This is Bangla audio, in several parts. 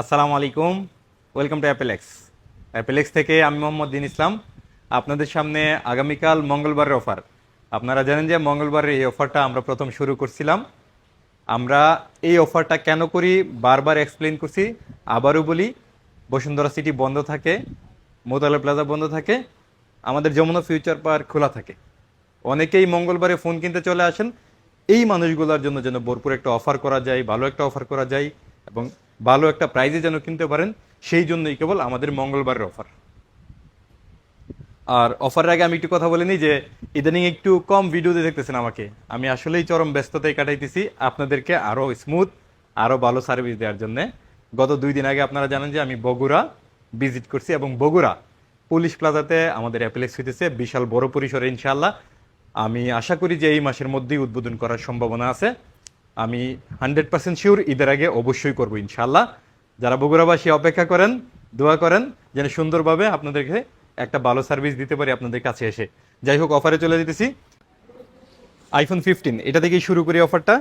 আসসালামু আলাইকুম। ওয়েলকাম টু অ্যাপেলেক্স অ্যাপেলেক্স থেকে আমি মোহাম্মদ দিন ইসলাম। আপনাদের সামনে আগামীকাল মঙ্গলবারের অফার। আপনারা জানেন যে মঙ্গলবারের এই অফারটা আমরা প্রথম শুরু করছিলাম। আমরা এই অফারটা কেন করি বারবার এক্সপ্লেন করছি। আবারও বলি, বসুন্ধরা সিটি বন্ধ থাকে মোতালা প্লাজা বন্ধ থাকে, আমাদের যমুনা ফিউচার পার্ক খোলা থাকে। অনেকেই মঙ্গলবারে ফোন কিনতে চলে আসেন। এই মানুষগুলোর জন্য যেন ভরপুর একটা অফার করা যায়, ভালো একটা অফার করা যায় এবং ভালো একটা প্রাইজে যেন কিনতে পারেন, সেই জন্যই কেবল আমাদের মঙ্গলবারের অফার আর অফারের আগে আমি একটু কথা বলে নিই যে, ইদানিং একটু কম ভিডিওতে দেখতেছেন আমাকে। আমি আসলেই চরম ব্যস্ততায় কাটাইতেছি আপনাদেরকে আরও স্মুথ আরও ভালো সার্ভিস দেওয়ার জন্য। গত দুই দিন আগে আপনারা জানেন যে আমি বগুড়া ভিজিট করছি এবং বগুড়া পুলিশ প্লাজাতে আমাদের অ্যাপ্লেক্স হইতেছে বিশাল বড় পরিসরে ইনশাল্লাহ আমি আশা করি যে এই মাসের মধ্যেই উদ্বোধন করার সম্ভাবনা আছে। আমি হান্ড্রেড পার্সেন্ট শিওর ঈদের আগে অবশ্যই করব ইনশাল্লাহ যারা বগুড়াবাসী অপেক্ষা করেন, দোয়া করেন, যেন সুন্দরভাবে আপনাদেরকে একটা ভালো সার্ভিস দিতে পারি আপনাদের কাছে এসে। যাই হোক, অফারে চলে যেতেছি। আইফোন ফিফটিন এটা থেকেই শুরু করি অফারটা।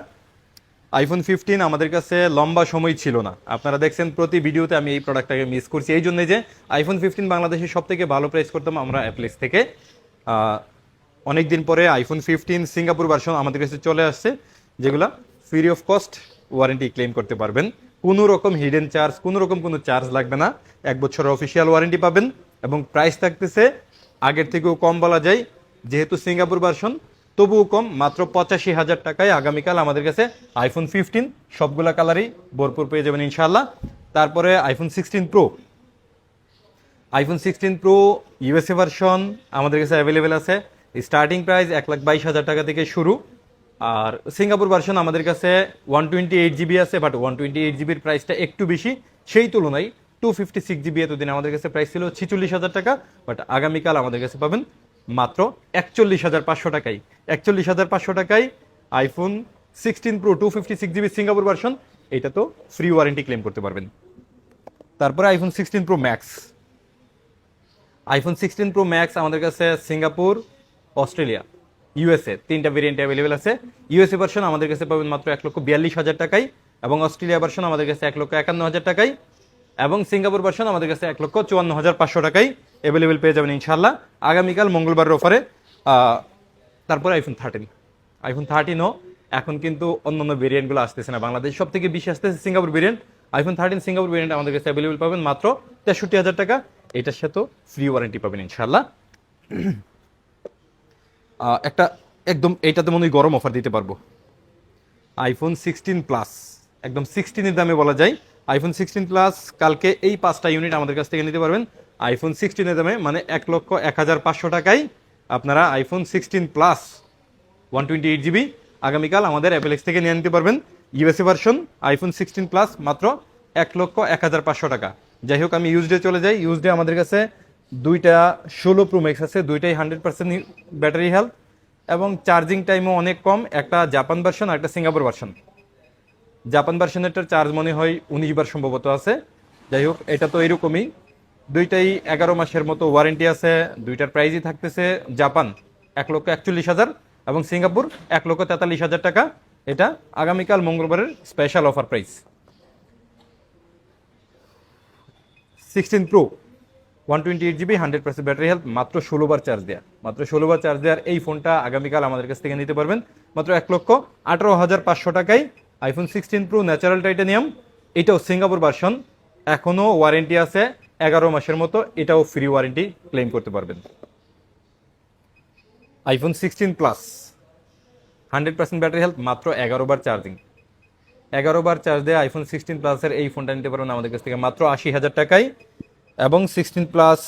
আইফোন ফিফটিন আমাদের কাছে লম্বা সময় ছিল না। আপনারা দেখছেন প্রতি ভিডিওতে আমি এই প্রোডাক্টটাকে মিস করছি। এই জন্যই যে আইফোন ফিফটিন বাংলাদেশে সব থেকে ভালো প্রাইস করতাম আমরা অ্যাপ্লেক্স থেকে। অনেক দিন পরে আইফোন ফিফটিন সিঙ্গাপুর ভার্সন আমাদের কাছে চলে আসছে, যেগুলা free of cost warranty claim করতে পারবেন। কোনো রকম হিডেন চার্জ কোনো রকম কোনো চার্জ লাগবে না। এক বছরের অফিসিয়াল ওয়ারেন্টি পাবেন এবং প্রাইস থাকতেছে, আগের থেকেও কম বলা যায়, যেহেতু সিঙ্গাপুর ভার্সন তবুও কম, মাত্র পঁচাশি হাজার টাকায় আগামীকাল আমাদের কাছে আইফোন ফিফটিন সবগুলা কালারই ভরপুর পেয়ে যাবেন ইনশাল্লাহ তারপরে iPhone sixteen pro iPhone sixteen pro USA version আমাদের কাছে অ্যাভেলেবেল আছে। স্টার্টিং প্রাইস এক লাখ বাইশ হাজার টাকা থেকে শুরু। আর সিঙ্গাপুর ভার্সন আমাদের কাছে ওয়ান টোয়েন্টি এইট জিবি আছে বাট ওয়ান টোয়েন্টি এইট জিবির প্রাইসটা একটু বেশি। সেই তুলনায় টু ফিফটি সিক্স জিবি এতদিন আমাদের কাছে প্রাইস ছিল ছিচল্লিশ হাজার টাকা বাট আগামীকাল আমাদের কাছে পাবেন মাত্র একচল্লিশ হাজার পাঁচশো টাকায়। একচল্লিশ হাজার পাঁচশো টাকায় iPhone sixteen pro two fifty six GB Singapore version এটা তো ফ্রি ওয়ারেন্টি ক্লেম করতে পারবেন। তারপরে iPhone sixteen pro max iPhone sixteen pro max আমাদের কাছে সিঙ্গাপুর, অস্ট্রেলিয়া। ইউএসএ, তিনটা ভেরিয়েন্ট অ্যাভেলেবেল আছে। ইউএসএ ভার্সন আমাদের কাছে পাবেন মাত্র এক লক্ষ বিয়াল্লিশ হাজার টাকায় এবং অস্ট্রেলিয়া ভার্সন আমাদের কাছে এক লক্ষ একান্ন হাজার টাকায় এবং সিঙ্গাপুর ভার্সন আমাদের কাছে এক লক্ষ চুয়ান্ন হাজার পাঁচশো টাকায় অ্যাভেলেবেল পেয়ে যাবেন ইনশাল্লাহ আগামীকাল মঙ্গলবারের অফারে তারপরে আইফোন থার্টিন আইফোন থার্টিনও এখন কিন্তু অন্য অন্য ভেরিয়েন্টগুলো আসতেছে না। বাংলাদেশ সব থেকে বেশি আসতেছে Singapore variant iPhone thirteen Singapore variant আমাদের কাছে অ্যাভেলেবেল পাবেন মাত্র তেষট্টি হাজার টাকা। এটার সাথেও ফ্রি ওয়ারেন্টি পাবেন ইনশাল্লাহ একটা একদম এইটাতে মনে হয় গরম অফার দিতে পারব। আইফোন সিক্সটিন প্লাস একদম সিক্সটিনের দামে বলা যায়। আইফোন সিক্সটিন প্লাস কালকে এই পাঁচটা ইউনিট আমাদের কাছ থেকে নিতে পারবেন। আইফোন সিক্সটিনের দামে মানে এক লক্ষ এক হাজার পাঁচশো টাকায় আপনারা iPhone sixteen plus one twenty eight GB আগামীকাল আমাদের অ্যাপেলেক্স থেকে নিয়ে নিতে পারবেন। USA version iPhone sixteen plus মাত্র এক লক্ষ এক হাজার পাঁচশো টাকা। যাই হোক, আমি ইউজডে চলে যাই। ইউজডে আমাদের কাছে দুইটা ষোলো ম্যাক্স আছে, দুইটাই হান্ড্রেড পার্সেন্ট ব্যাটারি হেলথ এবং চার্জিং টাইমও অনেক কম, একটা জাপান ভার্সন আর একটা সিঙ্গাপুর ভার্সন জাপান ভার্সনেরটার চার্জ মনে হয় উনিশ বার সম্ভবত আছে। যাই হোক, এটা তো এরকমই। দুইটাই এগারো মাসের মতো ওয়ারেন্টি আছে, দুইটার প্রাইজই থাকতেছে জাপান এক লক্ষ একচল্লিশ হাজার এবং সিঙ্গাপুর এক লক্ষ তেতাল্লিশ হাজার টাকা। এটা আগামীকাল মঙ্গলবারের special offer price sixteen pro one twenty eight GB hundred percent battery health মাত্র ষোলোবার চার্জ দেওয়া মাত্র ষোলোবার চার্জ দেওয়ার এই ফোনটা আগামীকাল আমাদের কাছ থেকে নিতে পারবেন। মাত্র এক লক্ষ আঠারো হাজার পাঁচশো টাকায় iPhone sixteen pro natural titanium এটাও সিঙ্গাপুর ভার্সন এখনও ওয়ারেন্টি আছে, এগারো মাসের মতো এটাও ফ্রি ওয়ারেন্টি ক্লেম করতে পারবেন। IPhone sixteen plus hundred percent battery health মাত্র এগারো বার চার্জিং এগারো বার চার্জ দিয়ে আইফোন সিক্সটিন প্লাসের এই ফোনটা নিতে পারবেন আমাদের কাছ থেকে, মাত্র আশি হাজার টাকায়। এবং sixteen plus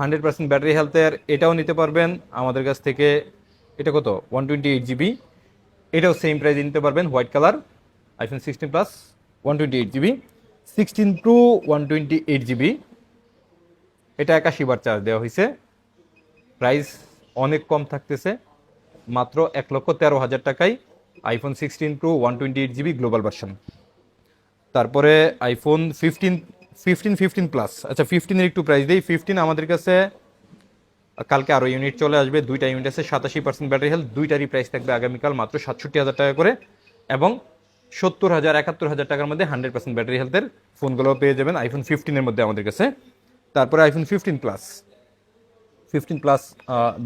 hundred percent battery হেলথের এটাও নিতে পারবেন। আমাদের কাছ থেকে এটা কত? ওয়ান টোয়েন্টি এইট জিবি এটাও সেম প্রাইসে নিতে পারবেন white colour iPhone sixteen plus one twenty eight GB sixteen pro one twenty eight GB এটা একাশি বার চার্জ দেওয়া হয়েছে। প্রাইস অনেক কম থাকতেছে, মাত্র এক লক্ষ তেরো হাজার টাকায় iPhone sixteen pro one twenty eight GB global version তারপরে iPhone fifteen fifteen fifteen plus আচ্ছা ফিফটিনের একটু প্রাইস দিই। ফিফটিন আমাদের কাছে, কালকে আরও ইউনিট চলে আসবে। দুইটা ইউনিট আছে, সাতাশি পার্সেন্ট ব্যাটারি হেলথ দুইটারই প্রাইস থাকবে আগামীকাল মাত্র সাতষট্টি হাজার টাকা করে। এবং সত্তর হাজার, একাত্তর হাজার টাকার মধ্যে হান্ড্রেড পার্সেন্ট ব্যাটারি হেলথের ফোনগুলো পেয়ে যাবেন আইফোন ফিফটিনের মধ্যে আমাদের কাছে। তারপরে iPhone fifteen plus fifteen plus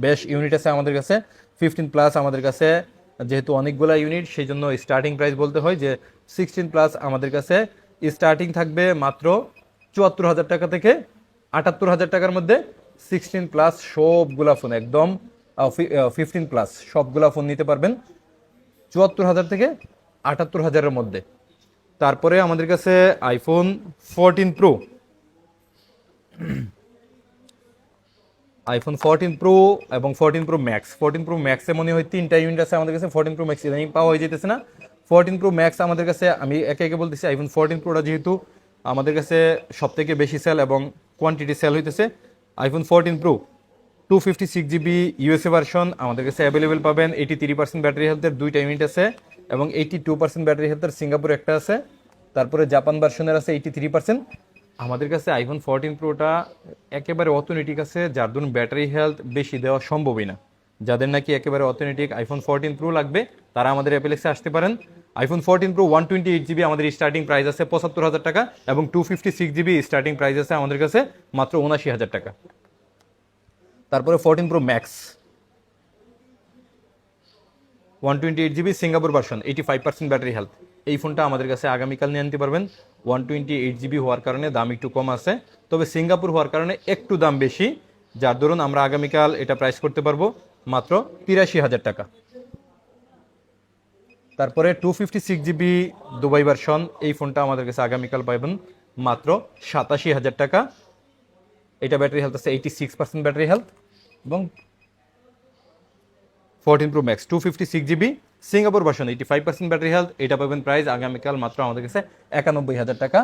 বেশ ইউনিট আছে আমাদের কাছে। ফিফটিন প্লাস আমাদের কাছে যেহেতু অনেকগুলো ইউনিট সেই জন্য স্টার্টিং প্রাইস বলতে হয় যে সিক্সটিন প্লাস আমাদের কাছে স্টার্টিং থাকবে মাত্র চুয়াত্তর হাজার টাকা থেকে আটাত্তর হাজার টাকার মধ্যে সিক্সটিন প্লাস সবগুলা ফোন একদম ফিফটিন প্লাস সবগুলা ফোন নিতে পারবেন। চুয়াত্তর হাজার থেকে আটাত্তর হাজারের মধ্যে। তারপরে আমাদের কাছে iPhone fourteen pro iPhone fourteen pro এবং fourteen pro max fourteen pro ম্যাক্সে মনে হয় তিনটা ইউনিট আছে আমাদের কাছে। ফোরটিন প্রো ম্যাক্স ইদানিং পাওয়া হয়ে যেতেছে না। ফোরটিন প্রো ম্যাক্স আমাদের কাছে, আমি একে একে বলতেছি আইফোন ফোরটিন প্রোটা যেহেতু আমাদের কাছে সব থেকে বেশি সেল এবং কোয়ান্টিটি সেল হইতেছে iPhone fourteen pro two fifty six GB USA version আমাদের কাছে অ্যাভেলেবেল পাবেন এইটি থ্রি পার্সেন্ট ব্যাটারি হেলথের দুইটা ইউনিট আছে এবং এইটি টু পার্সেন্ট ব্যাটারি হেলথের সিঙ্গাপুর একটা আছে। তারপরে জাপান ভার্সনের আছে এইটি থ্রি পার্সেন্ট আমাদের কাছে আইফোন ফোরটিন প্রোটা একেবারে অথেনেটিক আছে, যার জন্য ব্যাটারি হেলথ বেশি দেওয়া সম্ভবই না। যাদের নাকি একেবারে অথেনেটিক আইফোন ফোরটিন প্রো লাগবে, তারা আমাদের অ্যাপেলেক্সে আসতে পারেন। IPhone fourteen pro one twenty eight GB আমাদের স্টার্টিং প্রাইস আছে পঁচাত্তর হাজার টাকা এবং two fifty six GB starting price আছে আমাদের কাছে মাত্র উনাশি হাজার টাকা। তারপরে fourteen pro max one twenty eight GB Singapore version eighty five percent battery health এই ফোনটা আমাদের কাছে আগামীকাল নিয়ে আনতে পারবেন। ওয়ান টোয়েন্টি এইট জিবি হওয়ার কারণে দাম একটু কম আছে। তবে সিঙ্গাপুর হওয়ার কারণে একটু দাম বেশি। যার দরুন আমরা আগামীকাল এটা প্রাইস করতে পারব মাত্র তিরাশি হাজার টাকা। তারপরে two fifty six GB Dubai version এই ফোনটা আমাদের কাছে আগামীকাল পাবেন মাত্র সাতাশি হাজার টাকা। এটা ব্যাটারি হেলথ আছে eighty six percent battery health এবং fourteen pro max two fifty six GB Singapore version eighty five percent battery health এটা পাবেন প্রাইস আগামীকাল মাত্র আমাদের কাছে একানব্বই হাজার টাকা।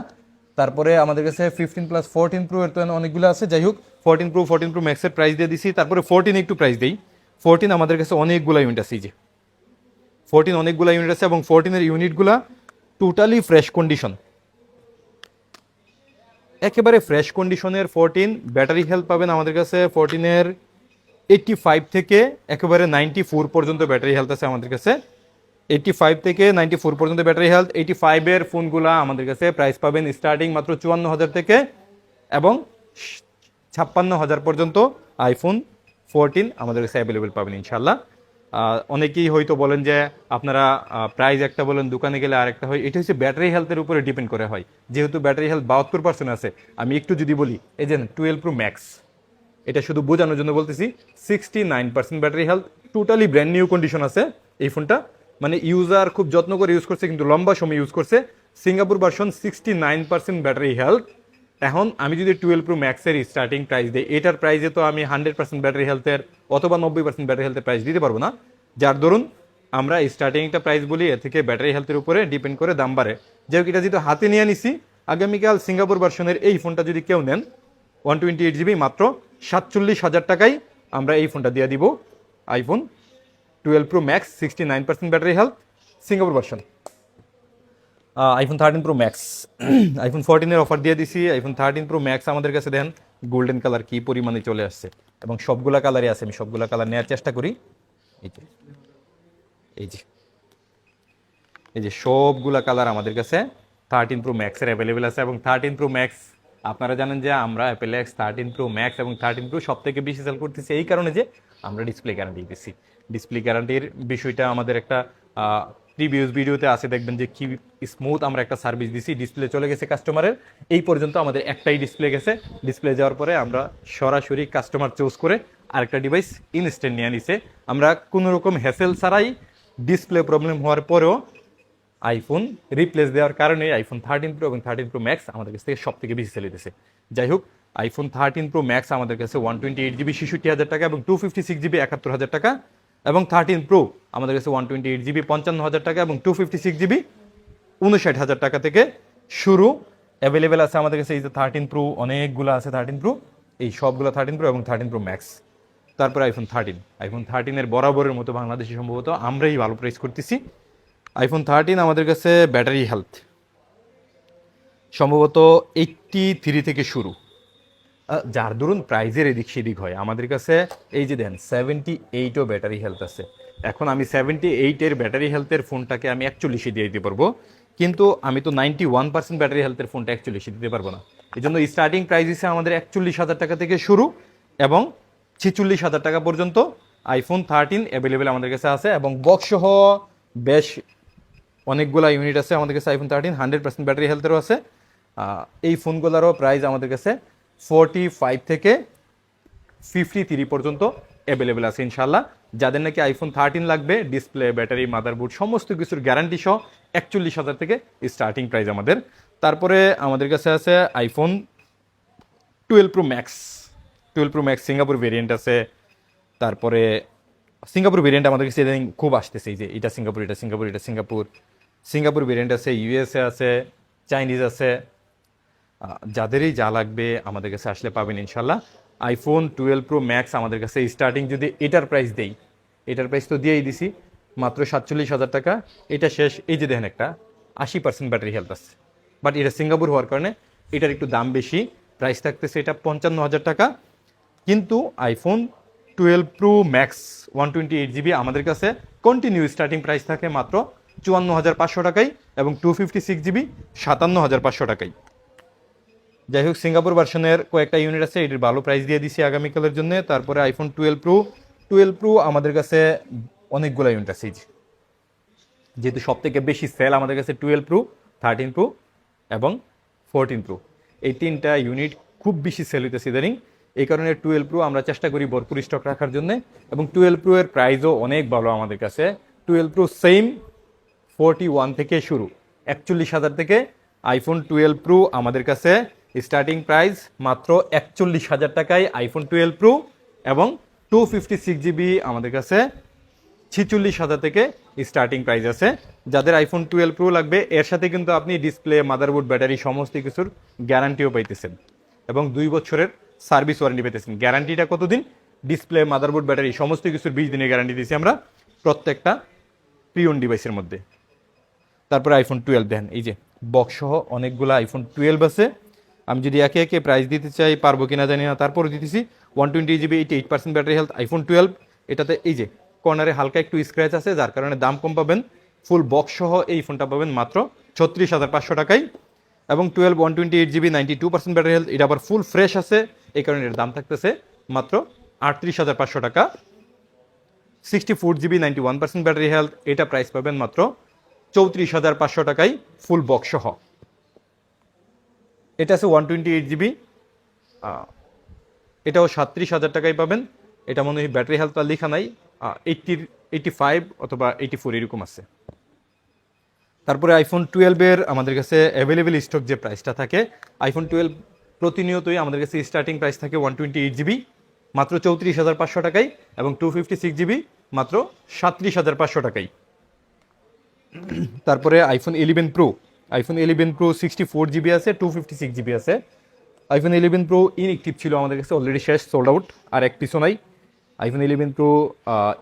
তারপরে আমাদের কাছে ফিফটিন প্লাস ফোরটিন প্রো এর তো অনেকগুলো আছে, যাই হোক ফোরটিন প্রো ফোরটিন প্রো ম্যাক্সের প্রাইস দিয়ে দিছি, তারপরে ফোরটিন একটু প্রাইস দিই। ফোরটিন আমাদের কাছে অনেকগুলো ইউনিট আছে যে। ফোরটিন অনেকগুলো ইউনিট আছে এবং ফোরটিনের ইউনিটগুলো টোটালি ফ্রেশ কন্ডিশন একেবারে ফ্রেশ কন্ডিশনের ফোরটিন ব্যাটারি হেলথ পাবেন আমাদের কাছে। ফোরটিনের এইটটি ফাইভ থেকে একেবারে নাইনটি ফোর পর্যন্ত ব্যাটারি হেলথ আছে আমাদের কাছে। এইটটি ফাইভ থেকে নাইনটি ফোর পর্যন্ত ব্যাটারি হেলথ এইটি ফাইভের ফোনগুলো আমাদের কাছে প্রাইস পাবেন স্টার্টিং মাত্র চুয়ান্ন হাজার থেকে এবং ছাপ্পান্ন হাজার পর্যন্ত আইফোন ফোরটিন আমাদের কাছে অ্যাভেলেবেল পাবেন ইনশাল্লাহ অনেকেই হয়তো বলেন যে আপনারা প্রাইস একটা বলেন, দোকানে গেলে আরেকটা হয়। এটা হচ্ছে ব্যাটারি হেলথের উপরে ডিপেন্ড করে হয়। যেহেতু ব্যাটারি হেলথ বাহাত্তর পার্সেন্ট আছে, আমি একটু যদি বলি, এই যে টুয়েলভ প্রো ম্যাক্স এটা শুধু বোঝানোর জন্য বলতেছি sixty nine percent battery health totally brand new condition আছে এই ফোনটা মানে ইউজার খুব যত্ন করে ইউজ করছে, কিন্তু লম্বা সময় ইউজ করছে। Singapore version sixty nine percent battery health এখন আমি যদি টুয়েলভ প্রো ম্যাক্সের স্টার্টিং প্রাইস দিই, এটার প্রাইসে তো আমি হান্ড্রেড পার্সেন্ট ব্যাটারি হেলথের অথবা নব্বই পার্সেন্ট ব্যাটারি হেলথের প্রাইস দিতে পারব না। যার দরুন আমরা স্টার্টিং একটা প্রাইস বলি, এর থেকে ব্যাটারি হেলথের উপরে ডিপেন্ড করে দাম বাড়ে। যেহেতু এটা যেহেতু হাতে নিয়ে নিছি, আগামীকাল সিঙ্গাপুর ভার্সনের এই ফোনটা যদি কেউ নেন ওয়ান টোয়েন্টি এইট জিবি মাত্র, সাতচল্লিশ হাজার টাকায় আমরা এই ফোনটা দিয়ে দিব। IPhone twelve pro max sixty nine percent battery health Singapore version iPhone thirteen pro max iPhone ফোরটিনের offer দিয়ে দিছি। আইফোন থার্টিন প্রো ম্যাক্স আমাদের কাছে দেন গোল্ডেন কালার কি পরিমাণে চলে আসছে। এবং সবগুলা কালারই আছে, আমি সবগুলা কালার নেওয়ার চেষ্টা করি। এই যে এই যে এই যে সবগুলা কালার আমাদের কাছে থার্টিন প্রো ম্যাক্সের অ্যাভেলেবেল আছে। এবং থার্টিন প্রো ম্যাক্স আপনারা জানেন যে আমরা Apple X thirteen pro max এবং থার্টিন প্রো সব থেকে বেশি সেল করতেছি। এই কারণে যে আমরা ডিসপ্লে গ্যারান্টি দিচ্ছি ডিসপ্লে গ্যারান্টির বিষয়টা আমাদের একটা প্রিভিয়াস ভিডিওতে আছে, দেখবেন যে কি স্মুথ আমরা একটা সার্ভিস দিছি ডিসপ্লে চলে গেছে কাস্টমারের এই পর্যন্ত আমাদের একটাই ডিসপ্লে গেছে। ডিসপ্লে যাওয়ার পরে আমরা সরাসরি কাস্টমার চুজ করে আরেকটা ডিভাইস ইনস্ট্যান্ট নিয়ে নিছে। আমরা কোনো রকম হ্যাসেল ছাড়াই ডিসপ্লে প্রবলেম হওয়ার পরেও আইফোন রিপ্লেস দেওয়ার কারণে আইফোন থার্টিন প্রো এবং থার্টিন প্রো ম্যাক্স আমাদের কাছ থেকে সব থেকে বেশি সেল দিতেছে যাই হোক আইফোন থার্টিন প্রো ম্যাক্স আমাদের কাছে ওয়ান টোয়েন্টি এইট জিবি হাজার টাকা এবং টু ফিফটি সিক্স জিবি একাত্তর হাজার টাকা। এবং থার্টিন প্রো আমাদের কাছে ওয়ান টোয়েন্টি এইট জিবি পঞ্চান্ন হাজার টাকা এবং টু ফিফটি সিক্স জিবি উনষাট হাজার টাকা থেকে শুরু অ্যাভেলেবেল আছে আমাদের কাছে। এই যে থার্টিন প্রো অনেকগুলো আছে থার্টিন প্রো এই সবগুলো থার্টিন প্রো এবং থার্টিন প্রো ম্যাক্স তারপরে আইফোন থার্টিন আইফোন থার্টিনের বরাবরের মতো বাংলাদেশে সম্ভবত আমরাই ভালো প্রাইস করতেছি। আইফোন থার্টিন আমাদের কাছে ব্যাটারি হেলথ সম্ভবত এইটটি থ্রি থেকে শুরু। যার দরুন প্রাইজের এদিক সেদিক হয়। আমাদের কাছে এই যে দেন সেভেন্টি এইটও ব্যাটারি হেলথ আছে। এখন আমি সেভেন্টি এইটের ব্যাটারি হেলথের ফোনটাকে আমি একচল্লিশে দিয়ে দিতে পারব। কিন্তু আমি তো নাইনটি ওয়ান পার্সেন্ট ব্যাটারি হেলথের ফোনটা একচল্লিশে দিতে পারব না। এই জন্য স্টার্টিং প্রাইস হিসেবে আমাদের একচল্লিশ হাজার টাকা থেকে শুরু এবং ছিচল্লিশ হাজার টাকা পর্যন্ত আইফোন থার্টিন অ্যাভেলেবেল আমাদের কাছে আছে এবং বক্স সহ বেশ অনেকগুলা ইউনিট আছে আমাদের কাছে iPhone thirteen hundred percent battery হেলথেরও আছে। এই ফোনগুলোরও প্রাইস আমাদের কাছে ফোরটি ফাইভ থেকে ফিফটি থ্রি পর্যন্ত অ্যাভেলেবেল আছে ইনশাল্লাহ যাদের নাকি আইফোন থার্টিন লাগবে ডিসপ্লে ব্যাটারি মাদারবোর্ড সমস্ত কিছুর গ্যারান্টি সহ একচল্লিশ হাজার থেকে স্টার্টিং প্রাইস আমাদের। তারপরে আমাদের কাছে আছে iPhone twelve pro max twelve pro max Singapore variant আছে। তারপরে সিঙ্গাপুর ভেরিয়েন্ট আমাদের কাছে ইদানিং খুব আসতেছে যে এটা সিঙ্গাপুর এটা সিঙ্গাপুর এটা সিঙ্গাপুর সিঙ্গাপুর ভেরিয়েন্ট আছে ইউএসএ আছে চাইনিজ আছে। যাদেরই যা লাগবে আমাদের কাছে আসলে পাবেন ইনশাল্লাহ আইফোন টুয়েলভ প্রো ম্যাক্স আমাদের কাছে স্টার্টিং যদি এটার প্রাইস দেই, এটার প্রাইস তো দিয়েই দিছি, মাত্র সাতচল্লিশ হাজার টাকা। এটা শেষ, এই যে দেখেন একটা, আশি পার্সেন্ট ব্যাটারি হেলথ আছে। বাট এটা সিঙ্গাপুর হওয়ার কারণে এটার একটু দাম বেশি প্রাইস থাকতেছে এটা পঞ্চান্ন হাজার টাকা। কিন্তু iPhone twelve pro max one twenty eight GB আমাদের কাছে কন্টিনিউ স্টার্টিং প্রাইস থাকে মাত্র চুয়ান্ন হাজার পাঁচশো টাকায় এবং টু ফিফটি সিক্স জিবি সাতান্ন হাজার পাঁচশো টাকায়। যাই হোক সিঙ্গাপুর ভার্সনের কয়েকটা ইউনিট আছে, এটির ভালো প্রাইস দিয়ে দিছি আগামীকালের জন্য। তারপরে iPhone twelve pro twelve pro আমাদের কাছে অনেকগুলো ইউনিট আছে যেহেতু সব থেকে বেশি সেল আমাদের কাছে টুয়েলভ প্রো থার্টিন প্রো এবং ফোরটিন প্রো এই তিনটা ইউনিট খুব বেশি সেল হইতেছে ইদানিং। এই কারণে টুয়েলভ প্রো আমরা চেষ্টা করি ভরপুর স্টক রাখার জন্য এবং টুয়েলভ প্রো এর প্রাইসও অনেক ভালো আমাদের কাছে। Twelve pro same forty one থেকে শুরু। একচল্লিশ হাজার থেকে আইফোন টুয়েলভ প্রো আমাদের কাছে স্টার্টিং প্রাইস মাত্র একচল্লিশ হাজার টাকায় আইফোন টুয়েলভ প্রো এবং টু ফিফটি সিক্স জিবি আমাদের কাছে ছিচল্লিশ হাজার থেকে স্টার্টিং প্রাইস আছে। যাদের আইফোন টুয়েলভ প্রো লাগবে, এর সাথে কিন্তু আপনি ডিসপ্লে মাদারবোর্ড ব্যাটারি সমস্ত কিছুর গ্যারান্টিও পাইতেছেন এবং দুই বছরের সার্ভিস ওয়ারেন্টি পেতেছেন গ্যারান্টিটা কতদিন? ডিসপ্লে মাদারবোর্ড ব্যাটারি সমস্ত কিছুর বিশ দিনের গ্যারান্টি দিয়েছি আমরা প্রত্যেকটা প্রিয়ন ডিভাইসের মধ্যে। তারপরে আইফোন টুয়েলভ দেখেন, এই যে বক্স সহ অনেকগুলো আইফোন টুয়েলভ আছে। আমি যদি একে একে প্রাইস দিতে চাই, পারব কিনা জানি না তারপরে দিতেছি। One twenty GB eighty eight percent battery health iPhone twelve এটাতে এই যে কর্নারে হালকা একটু স্ক্র্যাচ আছে, যার কারণে দাম কম পাবেন। ফুল বক্স সহ এই ফোনটা পাবেন মাত্র ছত্রিশ হাজার পাঁচশো টাকায়। এবং twelve one twenty eight GB ninety two percent battery health এটা আবার ফুল ফ্রেশ আছে, এই কারণে এর দাম থাকতেছে মাত্র আটত্রিশ হাজার পাঁচশো টাকা। Sixty four GB ninety one percent battery health এটা প্রাইস পাবেন মাত্র চৌত্রিশ হাজার পাঁচশো টাকায় ফুল বক্স সহ। এটা আছে ওয়ান টোয়েন্টি এইট জিবি এটাও সাতত্রিশ হাজার টাকায় পাবেন। এটা মনে হয় ব্যাটারি হেলথ আর লেখা নাই। এইটটির এইটি ফাইভ অথবা এইটি ফোর এরকম আছে। তারপরে আইফোন টুয়েলভের আমাদের কাছে অ্যাভেলেবেল স্টক যে প্রাইসটা থাকে আইফোন টুয়েলভ প্রতিনিয়তই আমাদের কাছে স্টার্টিং প্রাইস থাকে ওয়ান টোয়েন্টি এইট জিবি মাত্র চৌত্রিশ হাজার পাঁচশো টাকায় এবং টু ফিফটি সিক্স জিবি মাত্র সাতত্রিশ হাজার পাঁচশো টাকায়। তারপরে iPhone eleven pro iPhone eleven pro sixty four GB আছে টু ফিফটি সিক্স জিবি আছে। আইফোন ইলেভেন প্রো ইনএক্টিভ ছিল আমাদের কাছে অলরেডি শেষ সোল্ড আউট আর এক পিছু নাই। IPhone eleven pro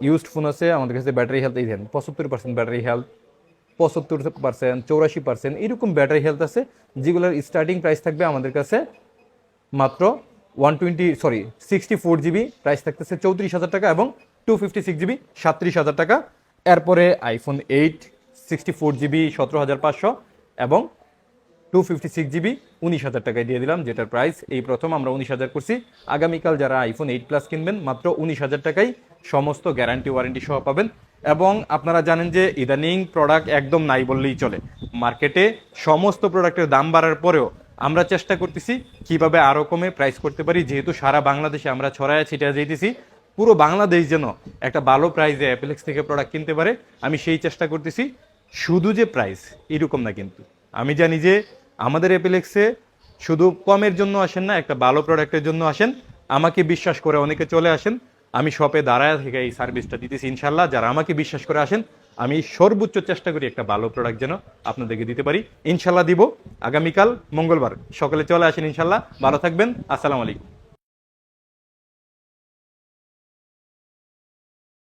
used phone আছে, আমাদের কাছে ব্যাটারি হেলথ এই দেন পঁচাত্তর পার্সেন্ট ব্যাটারি হেলথ পঁচাত্তর পার্সেন্ট চৌরাশি পার্সেন্ট এরকম ব্যাটারি হেলথ আছে, যেগুলোর স্টার্টিং প্রাইস থাকবে আমাদের কাছে মাত্র one twenty sorry sixty four GB price থাকতেছে চৌত্রিশ হাজার টাকা এবং টু ফিফটি সিক্স জিবি সাতত্রিশ হাজার টাকা। এরপরে iPhone eight sixty four GB সতেরো হাজার পাঁচশো। এবং টু ফিফটি সিক্স জিবি উনিশ হাজার টাকায় দিয়ে দিলাম, যেটার প্রাইস এই প্রথম আমরা উনিশ হাজার করছি। আগামীকাল যারা আইফোন এইট প্লাস কিনবেন, মাত্র উনিশ হাজার টাকায় সমস্ত গ্যারান্টি ওয়ারেন্টি সহ পাবেন। এবং আপনারা জানেন যে ইদানিং প্রোডাক্ট একদম নাই বললেই চলে। মার্কেটে সমস্ত প্রোডাক্টের দাম বাড়ার পরেও আমরা চেষ্টা করতেছি কীভাবে আরও কমে প্রাইস করতে পারি। যেহেতু সারা বাংলাদেশে আমরা ছড়ায় ছিটা যেতেছি পুরো বাংলাদেশ যেন একটা ভালো প্রাইসে অ্যাপেলেক্স থেকে প্রোডাক্ট কিনতে পারে, আমি সেই চেষ্টা করতেছি। শুধু যে প্রাইস এরকম না কিন্তু। আমি জানি যে আমাদের অ্যাপেলেক্সে শুধু কমের জন্য আসেন না, একটা ভালো প্রোডাক্টের জন্য আসেন। আমাকে বিশ্বাস করে অনেকে চলে আসেন। আমি শপে দাঁড়ায় থেকে এই সার্ভিসটা দিতেছি ইনশাল্লাহ যারা আমাকে বিশ্বাস করে আসেন, আমি সর্বোচ্চ চেষ্টা করি একটা ভালো প্রোডাক্ট যেন আপনাদেরকে দিতে পারি। ইনশাল্লাহ দিব। আগামীকাল মঙ্গলবার সকালে চলে আসেন ইনশাল্লাহ ভালো থাকবেন। আসসালামু আলাইকুম।